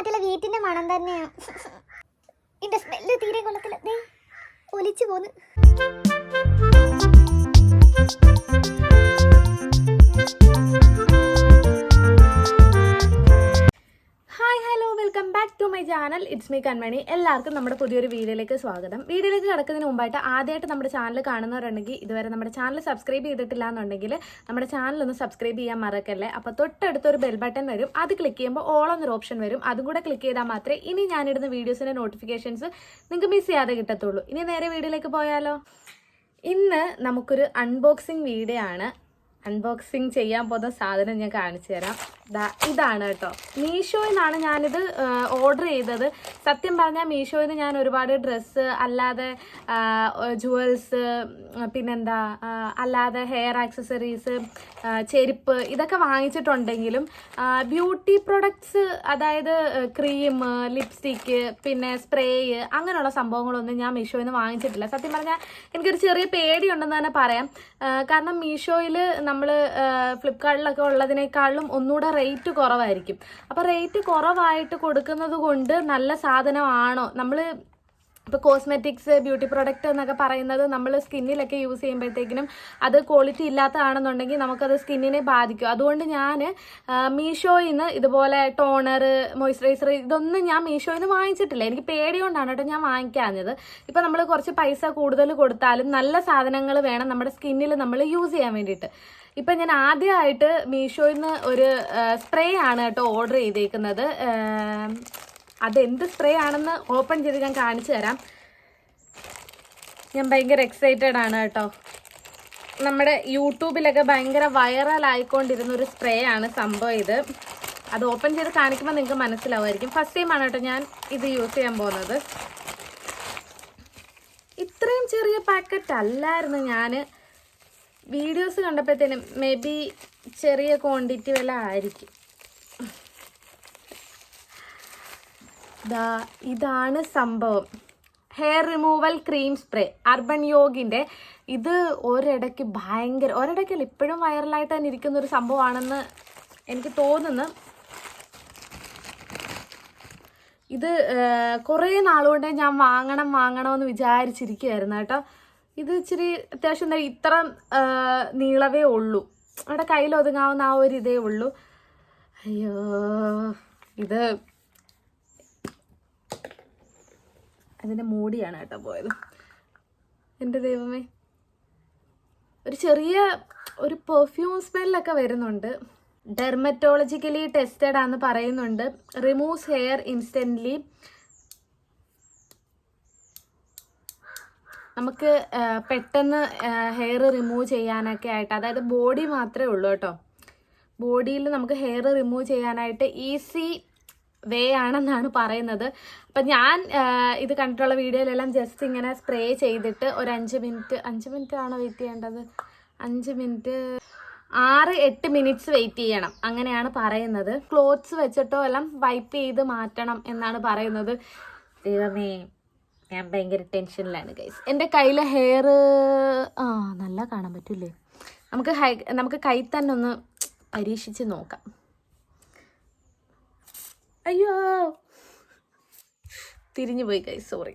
മറ്റുള്ള വീട്ടിന്റെ മണം തന്നെയാ. ഇതിന്റെ സ്മെല്ല് തീരെ കൊള്ളത്തില്ല. ഒലിച്ചു പോന്ന്. Thank hello welcome back to my channel it's me Kanmani എല്ലാവർക്കും നമ്മുടെ പുതിയൊരു വീഡിയോയിലേക്ക് സ്വാഗതം. വീഡിയോയിലേക്ക് കിടക്കുന്നതിന് മുമ്പായിട്ട് ആദ്യമായിട്ട് നമ്മുടെ ചാനൽ കാണുന്നവരുണ്ടെങ്കിൽ ഇതുവരെ നമ്മുടെ ചാനൽ സബ്സ്ക്രൈബ് ചെയ്തിട്ടില്ല എന്നുണ്ടെങ്കിൽ നമ്മുടെ ചാനൽ ഒന്ന് സബ്സ്ക്രൈബ് ചെയ്യാൻ മറക്കല്ലേ? അപ്പോൾ തൊട്ടടുത്തൊരു ബെൽ ബട്ടൺ വരും. അത് ക്ലിക്ക് ചെയ്യുമ്പോൾ ഓൾ എന്നൊരു ഓപ്ഷൻ വരും. അതും കൂടെ ക്ലിക്ക് ചെയ്താൽ മാത്രമേ ഇനി ഞാനിടുന്ന വീഡിയോസിന്റെ നോട്ടിഫിക്കേഷൻസ് നിങ്ങൾക്ക് മിസ് ചെയ്യാതെ കിട്ടത്തുള്ളൂ. ഇനി നേരെ വീഡിയോയിലേക്ക് പോയാലോ? ഇന്ന് നമുക്കൊരു അൺബോക്സിങ് വീഡിയോ ആണ്. അൺബോക്സിങ് ചെയ്യാൻ പോകുന്ന സാധനം ഞാൻ കാണിച്ചു തരാം. ഇതാണ് കേട്ടോ. മീഷോയിൽ നിന്നാണ് ഞാനിത് ഓർഡർ ചെയ്തത്. സത്യം പറഞ്ഞാൽ മീഷോയിൽ നിന്ന് ഞാൻ ഒരുപാട് ഡ്രസ്സ് അല്ലാതെ ജുവൽസ് പിന്നെന്താ അല്ലാതെ ഹെയർ ആക്സസറീസ് ചെരുപ്പ് ഇതൊക്കെ വാങ്ങിച്ചിട്ടുണ്ടെങ്കിലും ബ്യൂട്ടി പ്രൊഡക്ട്സ് അതായത് ക്രീം ലിപ്സ്റ്റിക്ക് പിന്നെ സ്പ്രേ അങ്ങനെയുള്ള സംഭവങ്ങളൊന്നും ഞാൻ മീഷോയിൽ നിന്ന് വാങ്ങിച്ചിട്ടില്ല. സത്യം പറഞ്ഞാൽ എനിക്കൊരു ചെറിയ പേടിയുണ്ടെന്ന് തന്നെ പറയാം. കാരണം മീഷോയിൽ നമ്മൾ ഫ്ലിപ്കാർട്ടിലൊക്കെ ഉള്ളതിനേക്കാളും ഒന്നുകൂടെ റേറ്റ് കുറവായിരിക്കും. അപ്പോൾ റേറ്റ് കുറവായിട്ട് കൊടുക്കുന്നത് കൊണ്ട് നല്ല സാധനമാണോ? നമ്മൾ ഇപ്പോൾ കോസ്മെറ്റിക്സ് ബ്യൂട്ടി പ്രൊഡക്റ്റ് എന്നൊക്കെ പറയുന്നത് നമ്മൾ സ്കിന്നിലൊക്കെ യൂസ് ചെയ്യുമ്പോഴത്തേക്കിനും അത് ക്വാളിറ്റി ഇല്ലാത്തതാണെന്നുണ്ടെങ്കിൽ നമുക്കത് സ്കിന്നിനെ ബാധിക്കും. അതുകൊണ്ട് ഞാൻ മീഷോയിൽ നിന്ന് ഇതുപോലെ ടോണർ മോയ്സ്ചറൈസർ ഇതൊന്നും ഞാൻ മീഷോയിൽ നിന്ന് വാങ്ങിച്ചിട്ടില്ല. എനിക്ക് പേടിയോണ്ടാണ് കേട്ടോ ഞാൻ വാങ്ങിക്കാഞ്ഞത്. ഇപ്പോൾ നമ്മൾ കുറച്ച് പൈസ കൂടുതൽ കൊടുത്താലും നല്ല സാധനങ്ങൾ വേണം നമ്മുടെ സ്കിന്നിൽ നമ്മൾ യൂസ് ചെയ്യാൻ വേണ്ടിയിട്ട്. ഇപ്പം ഞാൻ ആദ്യമായിട്ട് മീഷോയിൽ നിന്ന് ഒരു സ്പ്രേ ആണ് കേട്ടോ ഓർഡർ ചെയ്തേക്കുന്നത്. അതെന്ത് സ്പ്രേ ആണെന്ന് ഓപ്പൺ ചെയ്ത് ഞാൻ കാണിച്ചു തരാം. ഞാൻ ഭയങ്കര എക്സൈറ്റഡ് ആണ് കേട്ടോ. നമ്മുടെ യൂട്യൂബിലൊക്കെ ഭയങ്കര വൈറലായിക്കൊണ്ടിരുന്ന ഒരു സ്പ്രേ ആണ് സംഭവം ഇത്. അത് ഓപ്പൺ ചെയ്ത് കാണിക്കുമ്പോൾ നിങ്ങൾക്ക് മനസ്സിലാവുമായിരിക്കും. ഫസ്റ്റ് ടൈം ആണ് കേട്ടോ ഞാൻ ഇത് യൂസ് ചെയ്യാൻ പോകുന്നത്. ഇത്രയും ചെറിയ പാക്കറ്റ് അല്ലായിരുന്നു ഞാൻ വീഡിയോസ് കണ്ടപ്പോഴത്തേനും മേ ബി ചെറിയ ക്വാണ്ടിറ്റി വല്ല ആയിരിക്കും. ദാ ഇതാണ് സംഭവം. Hair removal cream spray urban യോഗിന്റെ ഇത് ഒരിടയ്ക്ക് ഭയങ്കര ഒരിടയ്ക്കല്ല ഇപ്പോഴും വൈറലായിട്ട് തന്നെ ഇരിക്കുന്ന ഒരു സംഭവമാണെന്ന് എനിക്ക് തോന്നുന്നു. ഇത് കുറേ നാളുകൊണ്ട് ഞാൻ വാങ്ങണം വാങ്ങണമെന്ന് വിചാരിച്ചിരിക്കുമായിരുന്നു കേട്ടോ. ഇത് ഇച്ചിരി അത്യാവശ്യം എന്താ ഇത്ര നീളവേ ഉള്ളൂ. അവിടെ കയ്യിൽ ഒതുങ്ങാവുന്ന ആ ഒരു ഇതേ ഉള്ളൂ. അയ്യോ ഇത് അതിന്റെ മൂടിയാണ് കേട്ടോ പോയത്. എന്റെ ദൈവമേ. ഒരു ചെറിയ ഒരു പെർഫ്യൂം സ്മെല്ലൊക്കെ വരുന്നുണ്ട്. ഡെർമറ്റോളജിക്കലി ടെസ്റ്റഡ് ആണെന്ന് പറയുന്നുണ്ട്. റിമൂവ്സ് ഹെയർ ഇൻസ്റ്റന്റ്ലി നമുക്ക് പെട്ടെന്ന് ഹെയർ റിമൂവ് ചെയ്യാനൊക്കെ ആയിട്ട് അതായത് ബോഡി മാത്രമേ ഉള്ളൂ കേട്ടോ. ബോഡിയിൽ നമുക്ക് ഹെയർ റിമൂവ് ചെയ്യാനായിട്ട് ഈസി വേ ആണെന്നാണ് പറയുന്നത്. അപ്പം ഞാൻ ഇത് കണ്ടിട്ടുള്ള വീഡിയോയിലെല്ലാം ജസ്റ്റ് ഇങ്ങനെ സ്പ്രേ ചെയ്തിട്ട് ഒരു അഞ്ച് മിനിറ്റ് അഞ്ച് മിനിറ്റ് ആണോ വെയിറ്റ് ചെയ്യേണ്ടത്? അഞ്ച് മിനിറ്റ് ആറ് എട്ട് മിനിറ്റ്സ് വെയിറ്റ് ചെയ്യണം. അങ്ങനെയാണ് പറയുന്നത്. ക്ലോത്ത്സ് വെച്ചിട്ടോ എല്ലാം വൈപ്പ് ചെയ്ത് മാറ്റണം എന്നാണ് പറയുന്നത്. ദൈവമേ. ഞാൻ ഭയങ്കര ടെൻഷനിലാണ് ഗൈസ് എന്റെ കയ്യിലെ ഹെയർ ആ നല്ല കാണാൻ പറ്റില്ലേ? നമുക്ക് ഹൈ നമുക്ക് കൈ തന്നെ ഒന്ന് പരീക്ഷിച്ച് നോക്കാം. അയ്യോ. തിരിഞ്ഞു പോയി കൈ സോറി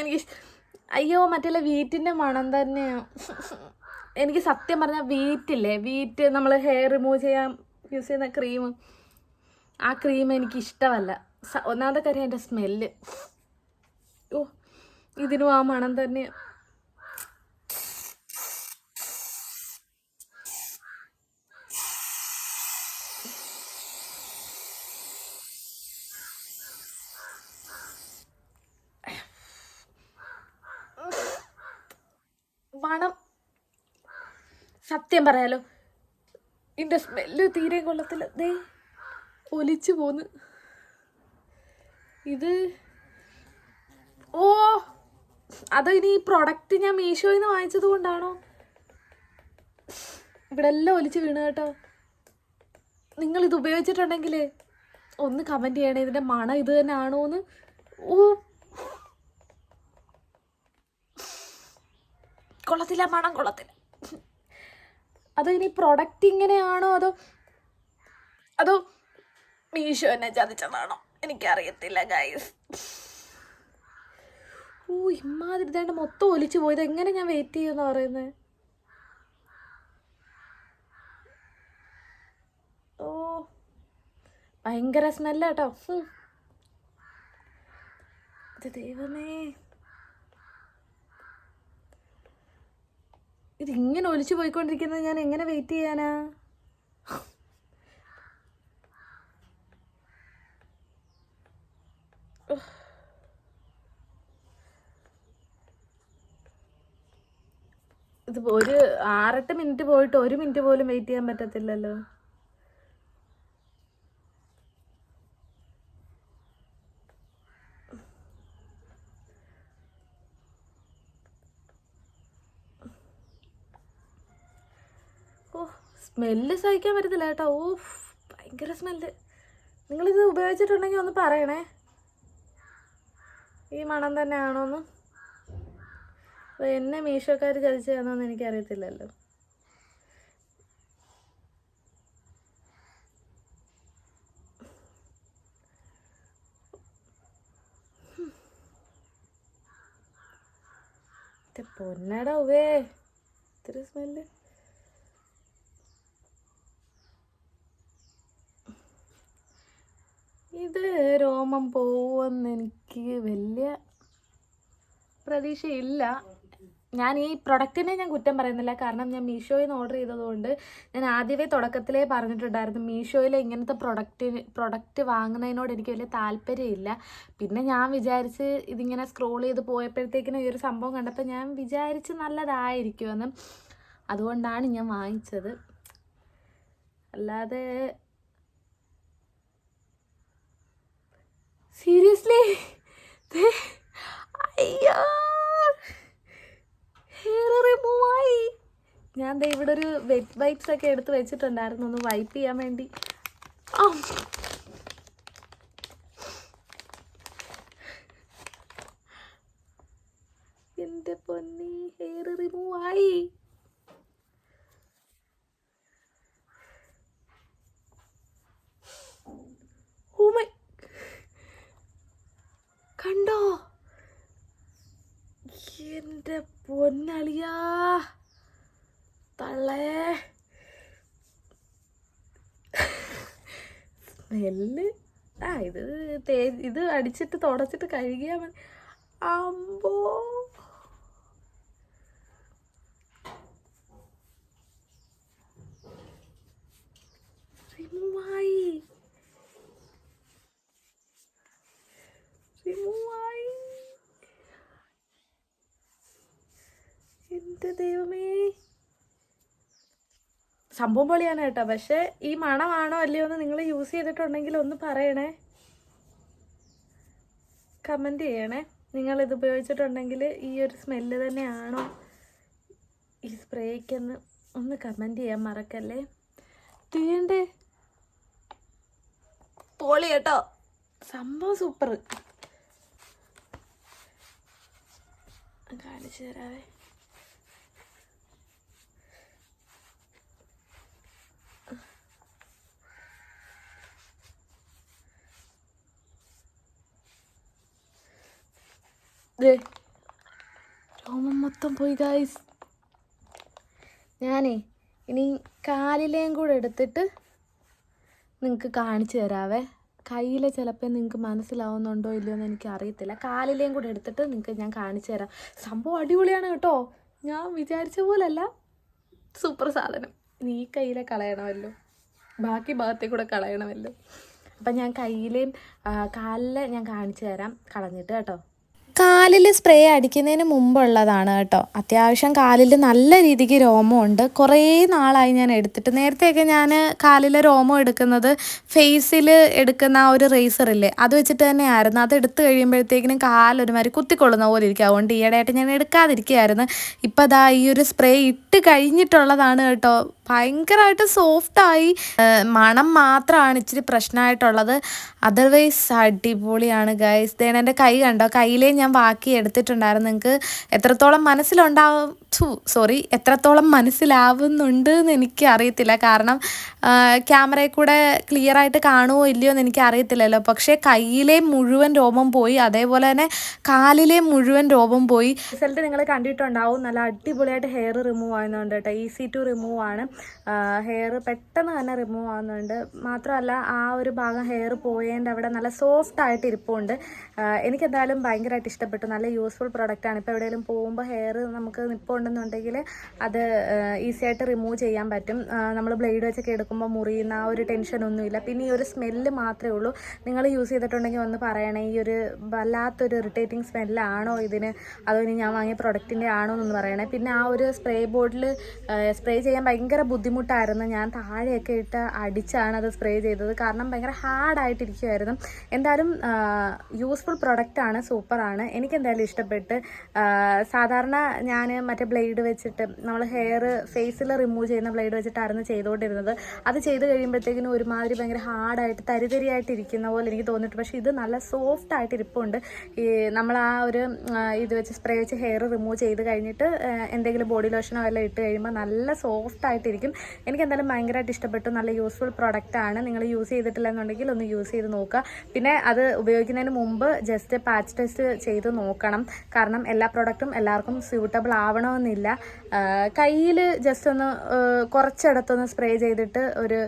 എനിക്ക് അയ്യോ മറ്റുള്ള വീറ്റിന്റെ മണം തന്നെയാണ് എനിക്ക് സത്യം പറഞ്ഞാൽ വീറ്റില്ലേ? വീറ്റ് നമ്മൾ ഹെയർ റിമൂവ് ചെയ്യാൻ യൂസ് ചെയ്യുന്ന ക്രീം ആ ക്രീം എനിക്ക് ഇഷ്ടമല്ല. ഒന്നാമത്തെ കാര്യം എന്റെ സ്മെല്ല്. ഓ ഇതിനും ആ മണം തന്നെ. മണം. സത്യം പറയാലോ ഇതിന്റെ സ്മെല്ല് തീരെ കൊള്ളത്തില്ല. ദേ ഒലിച്ചു പോന്ന്. ഇത് ഓ അത് ഇനി ഈ പ്രൊഡക്റ്റ് ഞാൻ മീഷോയിൽ നിന്ന് വാങ്ങിച്ചത് കൊണ്ടാണോ? ഇവിടെ എല്ലാം ഒലിച്ച് വീണ് കേട്ടോ. നിങ്ങൾ ഇത് ഉപയോഗിച്ചിട്ടുണ്ടെങ്കിൽ ഒന്ന് കമന്റ് ചെയ്യണേ ഇതിന്റെ മണം ഇത് തന്നെ ആണോ എന്ന് ഓ. കൊള്ളത്തില്ല മണം കൊള്ളത്തില്ല. അതോ ഇനി പ്രൊഡക്റ്റ് ഇങ്ങനെയാണോ അതോ അതോ മീഷോ എന്നെ ചതിച്ചതാണോ? എനിക്കറിയത്തില്ല ഗൈസ് ഓ ഇമ്മാതിരി ഇതാണ്ട് മൊത്തം ഒലിച്ചു പോയത് എങ്ങനെ ഞാൻ വെയിറ്റ് ചെയ്യുമെന്ന് പറയുന്നത് ഓ ഭയങ്കര സ്മെല്ലാട്ടോ. ഇത് ദൈവമേ. ഇതിങ്ങനെ ഒലിച്ചു പോയിക്കൊണ്ടിരിക്കുന്നത് ഞാൻ എങ്ങനെ വെയിറ്റ് ചെയ്യാനാ? ഇത് ഒരു ആറെട്ട് മിനിറ്റ് പോയിട്ട് ഒരു മിനിറ്റ് പോലും വെയിറ്റ് ചെയ്യാൻ പറ്റത്തില്ലല്ലോ. ഓ സ്മെല്ല് സഹിക്കാൻ പറ്റത്തില്ല കേട്ടോ. ഓ ഭയങ്കര സ്മെല്ല് നിങ്ങളിത് ഉപയോഗിച്ചിട്ടുണ്ടെങ്കിൽ ഒന്ന് പറയണേ. ഈ മണം തന്നെയാണോന്ന്? അപ്പോൾ എന്നെ മീഷോക്കാർ ചതിച്ചതാണോന്ന് എനിക്കറിയത്തില്ലല്ലോ. പൊന്നടാ ഉവേ ഇത്ര സ്മെല്ല് ഇത് രോമം പോവെന്ന് എനിക്ക് വലിയ പ്രതീക്ഷയില്ല. ഞാൻ ഈ പ്രൊഡക്റ്റിനെ ഞാൻ കുറ്റം പറയുന്നില്ല. കാരണം ഞാൻ മീഷോയിൽ നിന്ന് ഓർഡർ ചെയ്തതുകൊണ്ട് ഞാൻ ആദ്യമേ തുടക്കത്തിലേ പറഞ്ഞിട്ടുണ്ടായിരുന്നു മീഷോയിൽ ഇങ്ങനത്തെ പ്രൊഡക്റ്റിന് പ്രൊഡക്റ്റ് വാങ്ങുന്നതിനോട് എനിക്ക് വലിയ താല്പര്യമില്ല. പിന്നെ ഞാൻ വിചാരിച്ച് ഇതിങ്ങനെ സ്ക്രോൾ ചെയ്ത് പോയപ്പോഴത്തേക്കിനും ഈ ഒരു സംഭവം കണ്ടപ്പോൾ ഞാൻ വിചാരിച്ച് നല്ലതായിരിക്കുമെന്ന് അതുകൊണ്ടാണ് ഞാൻ വാങ്ങിച്ചത്. അല്ലാതെ സീരിയസ്ലി അയ്യോ! റിമൂവ് ആയി ഞാൻ ദേ ഇവിടെ ഒരു വെറ്റ് വൈപ്സ് ഒക്കെ എടുത്ത് വെച്ചിട്ടുണ്ടായിരുന്നു ഒന്ന് വൈപ്പ് ചെയ്യാൻ വേണ്ടി. എന്റെ പൊന്നി ഹെയർ റിമൂവ് ആയി ഓ മൈ കണ്ടോ എന്റെ പൊന്നളിയാ തള്ളേ സ്മെല്ല് ആ ഇത് തേ ഇത് അടിച്ചിട്ട് തുടച്ചിട്ട് കഴുകിയാൽ മതി. അമ്പോ. റിമൂവായി റിമൂവായി എന്റെ ദൈവമേ? സംഭവം പൊളിയാണ് കേട്ടോ. പക്ഷെ ഈ മണമാണോ അല്ലയോ എന്ന് നിങ്ങൾ യൂസ് ചെയ്തിട്ടുണ്ടെങ്കിൽ ഒന്ന് പറയണേ. കമന്റ് ചെയ്യണേ. നിങ്ങൾ ഇത് ഉപയോഗിച്ചിട്ടുണ്ടെങ്കിൽ ഈ ഒരു സ്മെല്ല് തന്നെയാണോ ഈ സ്പ്രേക്കെന്ന് ഒന്ന് കമന്റ് ചെയ്യാൻ മറക്കല്ലേ. തീയണ്ടേ. പൊളി കേട്ടോ. സംഭവം സൂപ്പർ കാണിച്ചു തരാവേ ദേ രോമം മൊത്തം പോയി ഗായ്സ് ഞാനേ ഇനി കാലിലേയും കൂടെ എടുത്തിട്ട് നിങ്ങൾക്ക് കാണിച്ചു തരാവേ. കയ്യിൽ ചിലപ്പോൾ നിങ്ങൾക്ക് മനസ്സിലാവുന്നുണ്ടോ ഇല്ലയോ എന്ന് എനിക്ക് അറിയത്തില്ല. കാലിലേയും കൂടെ എടുത്തിട്ട് നിങ്ങൾക്ക് ഞാൻ കാണിച്ചു തരാം. സംഭവം അടിപൊളിയാണ് കേട്ടോ. ഞാൻ വിചാരിച്ച പോലല്ല. സൂപ്പർ സാധനം. നീ കയ്യിലെ കളയണമല്ലോ. ബാക്കി ഭാഗത്തെ കൂടെ കളയണമല്ലോ. അപ്പം ഞാൻ കയ്യിലെയും കാലിലെ ഞാൻ കാണിച്ചു തരാം. കളഞ്ഞിട്ട് കേട്ടോ. കാലിൽ സ്പ്രേ അടിക്കുന്നതിന് മുമ്പുള്ളതാണ് കേട്ടോ. അത്യാവശ്യം കാലിൽ നല്ല രീതിക്ക് രോമമുണ്ട്. കുറേ നാളായി ഞാൻ എടുത്തിട്ട്. നേരത്തെയൊക്കെ ഞാൻ കാലിൽ രോമം എടുക്കുന്നത് ഫേസിൽ എടുക്കുന്ന ആ ഒരു റേസറില്ലേ അത് വെച്ചിട്ട് തന്നെയായിരുന്നു. അത് എടുത്തു കഴിയുമ്പോഴത്തേക്കിനും കാലൊരുമാതിരി കുത്തിക്കൊള്ളുന്ന പോലെ ഇരിക്കും. അതുകൊണ്ട് ഈയിടെയായിട്ട് ഞാൻ എടുക്കാതിരിക്കുകയായിരുന്നു. ഇപ്പം അതാ ഈ ഒരു സ്പ്രേ ഇട്ട് കഴിഞ്ഞിട്ടുള്ളതാണ് കേട്ടോ. ഭയങ്കരമായിട്ട് സോഫ്റ്റായി മണം മാത്രമാണ് ഇച്ചിരി പ്രശ്നമായിട്ടുള്ളത്. അതർവൈസ് അടിപൊളിയാണ് ഗൈസ് ദേണ എന്റെ കൈ കണ്ടോ? കയ്യിലേ ഞാൻ ബാക്കി എടുത്തിട്ടുണ്ടായിരുന്നു. നിങ്ങൾക്ക് എത്രത്തോളം മനസ്സിലുണ്ടാവും സോറി എത്രത്തോളം മനസ്സിലാവുന്നുണ്ട് എന്ന് എനിക്ക് അറിയത്തില്ല കാരണം ക്യാമറയിൽ കൂടെ ക്ലിയർ ആയിട്ട് കാണുമോ ഇല്ലയോ എന്ന് എനിക്ക് അറിയത്തില്ലല്ലോ പക്ഷേ കയ്യിലെ മുഴുവൻ രോമം പോയി അതേപോലെ തന്നെ കാലിലെ മുഴുവൻ രോമം പോയി. റിസൾട്ട് നിങ്ങൾ കണ്ടിട്ടുണ്ടാവും നല്ല അടിപൊളിയായിട്ട് ഹെയർ റിമൂവ് ആവുന്നുണ്ട് കേട്ടോ. ഈസി ടു റിമൂവ് ആണ്. ഹെയർ പെട്ടെന്ന് തന്നെ റിമൂവ് ആവുന്നുണ്ട്. മാത്രമല്ല ആ ഒരു ഭാഗം ഹെയർ പോയതിന്റെ അവിടെ നല്ല സോഫ്റ്റ് ആയിട്ട് ഇരിപ്പുണ്ട്. എനിക്കെന്തായാലും ഭയങ്കരമായിട്ട് ഇഷ്ടപ്പെട്ടു. നല്ല യൂസ്ഫുൾ പ്രൊഡക്റ്റാണ് ഇപ്പോൾ എവിടെയെങ്കിലും പോകുമ്പോൾ ഹെയർ നമുക്ക് നിൽപ്പുണ്ടെന്നുണ്ടെങ്കിൽ അത് ഈസി ആയിട്ട് റിമൂവ് ചെയ്യാൻ പറ്റും. നമ്മൾ ബ്ലേഡ് വെച്ചൊക്കെ എടുക്കുമ്പോൾ മുറിയുന്ന ആ ഒരു ടെൻഷനൊന്നുമില്ല പിന്നെ ഈ ഒരു സ്മെല്ല് മാത്രമേ ഉള്ളൂ. നിങ്ങൾ യൂസ് ചെയ്തിട്ടുണ്ടെങ്കിൽ ഒന്ന് പറയണേ ഈ ഒരു വല്ലാത്തൊരു ഇറിറ്റേറ്റിംഗ് സ്മെല്ലാണോ ഇതിന്? അതോ ഇനി ഞാൻ വാങ്ങിയ പ്രൊഡക്റ്റിന്റെ ആണോ എന്നൊന്ന് പറയണേ. പിന്നെ ആ ഒരു സ്പ്രേ ബോട്ടിൽ സ്പ്രേ ചെയ്യാൻ ഭയങ്കര ബുദ്ധിമുട്ടായിരുന്നു. ഞാൻ താഴെയൊക്കെ ഇട്ട് അടിച്ചാണ് അത് സ്പ്രേ ചെയ്തത്. കാരണം ഭയങ്കര ഹാർഡായിട്ടിരിക്കുമായിരുന്നു എന്തായാലും യൂസ്ഫുൾ പ്രൊഡക്റ്റാണ് സൂപ്പറാണ് എനിക്കെന്തായാലും ഇഷ്ടപ്പെട്ട് സാധാരണ ഞാൻ മറ്റേ ബ്ലേഡ് വെച്ചിട്ട് നമ്മൾ ഹെയർ ഫേസിൽ റിമൂവ് ചെയ്യുന്ന ബ്ലേഡ് വെച്ചിട്ടായിരുന്നു ചെയ്തുകൊണ്ടിരുന്നത്. അത് ചെയ്ത് കഴിയുമ്പോഴത്തേക്കിനും ഒരുമാതിരി ഭയങ്കര ഹാർഡായിട്ട് തരിതരിയായിട്ട് ഇരിക്കുന്ന പോലെ എനിക്ക് തോന്നിയിട്ട് പക്ഷേ ഇത് നല്ല സോഫ്റ്റ് ആയിട്ട് ഇരിപ്പുണ്ട്. ഈ നമ്മൾ ആ ഒരു ഇത് വെച്ച് സ്പ്രേ വെച്ച് ഹെയർ റിമൂവ് ചെയ്ത് കഴിഞ്ഞിട്ട് എന്തെങ്കിലും ബോഡി ലോഷനോ എല്ലാം ഇട്ട് കഴിയുമ്പോൾ നല്ല സോഫ്റ്റ് ആയിട്ടിരിക്കും. എനിക്ക് എന്തായാലും ഭയങ്കരമായിട്ട് ഇഷ്ടപ്പെട്ടു. നല്ല യൂസ്ഫുൾ പ്രൊഡക്റ്റാണ് നിങ്ങൾ യൂസ് ചെയ്തിട്ടില്ല എന്നുണ്ടെങ്കിൽ ഒന്ന് യൂസ് ചെയ്ത് നോക്കുക. പിന്നെ അത് ഉപയോഗിക്കുന്നതിന് മുമ്പ് ജസ്റ്റ് പാച്ച് ടെസ്റ്റ് ചെയ്ത് നോക്കണം. കാരണം എല്ലാ പ്രൊഡക്റ്റും എല്ലാവർക്കും സ്യൂട്ടബിൾ ആവണമെന്നില്ല കയ്യിൽ ജസ്റ്റ് ഒന്ന് കുറച്ചിടത്തൊന്ന് സ്പ്രേ ചെയ്തിട്ട് ഒരു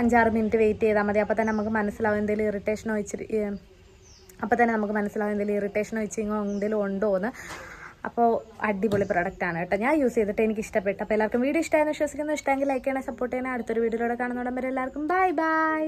അഞ്ചാറ് മിനിറ്റ് വെയിറ്റ് ചെയ്താൽ മതി. അപ്പോൾ തന്നെ നമുക്ക് മനസ്സിലാവും എന്തെങ്കിലും ഇറിറ്റേഷനോ ഇച്ചിരി അപ്പോൾ തന്നെ നമുക്ക് മനസ്സിലാവും എന്തെങ്കിലും ഇറിറ്റേഷനോ ഇച്ചിങ്ങോ എന്തെങ്കിലും ഉണ്ടോ എന്ന് അപ്പോൾ അടിപൊളി പ്രൊഡക്റ്റ് ആണ് കേട്ടോ. ഞാൻ യൂസ് ചെയ്തിട്ട് എനിക്ക് ഇഷ്ടപ്പെട്ടു. അപ്പോൾ എല്ലാവർക്കും വീഡിയോ ഇഷ്ടമായെന്ന് വിശ്വസിക്കുന്നു. ഇഷ്ടമെങ്കിൽ ലൈക്ക് ചെയ്യണേ സപ്പോർട്ട് ചെയ്യണേ. അടുത്തൊരു വീഡിയോയിലൂടെ കാണുന്നോടം വരെ എല്ലാവർക്കും ബൈ ബൈ